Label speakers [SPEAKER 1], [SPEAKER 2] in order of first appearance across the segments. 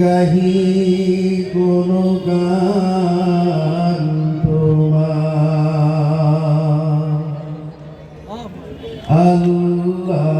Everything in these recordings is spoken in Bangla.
[SPEAKER 1] গাহি কোন গান তোমার। আল্লাহ।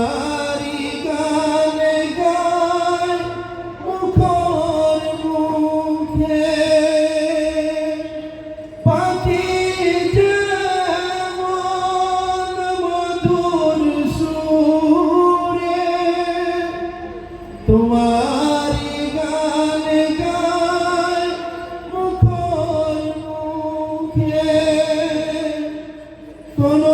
[SPEAKER 1] তোমারি গানে গায় কোনো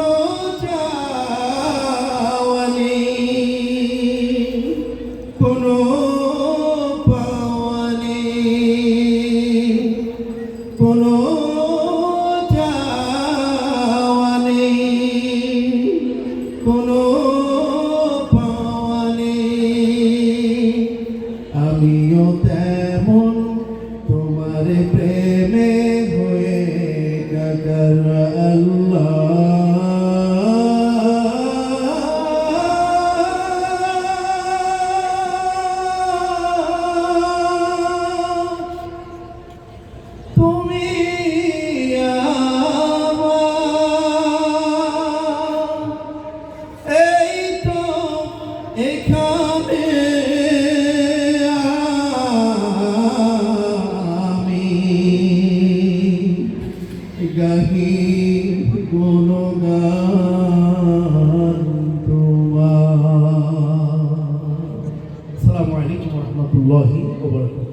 [SPEAKER 1] গাহি গুণগান তোমার। আসসালামু আলাইকুম রহমতুল্লাহি ওয়া বারাকাতুহু।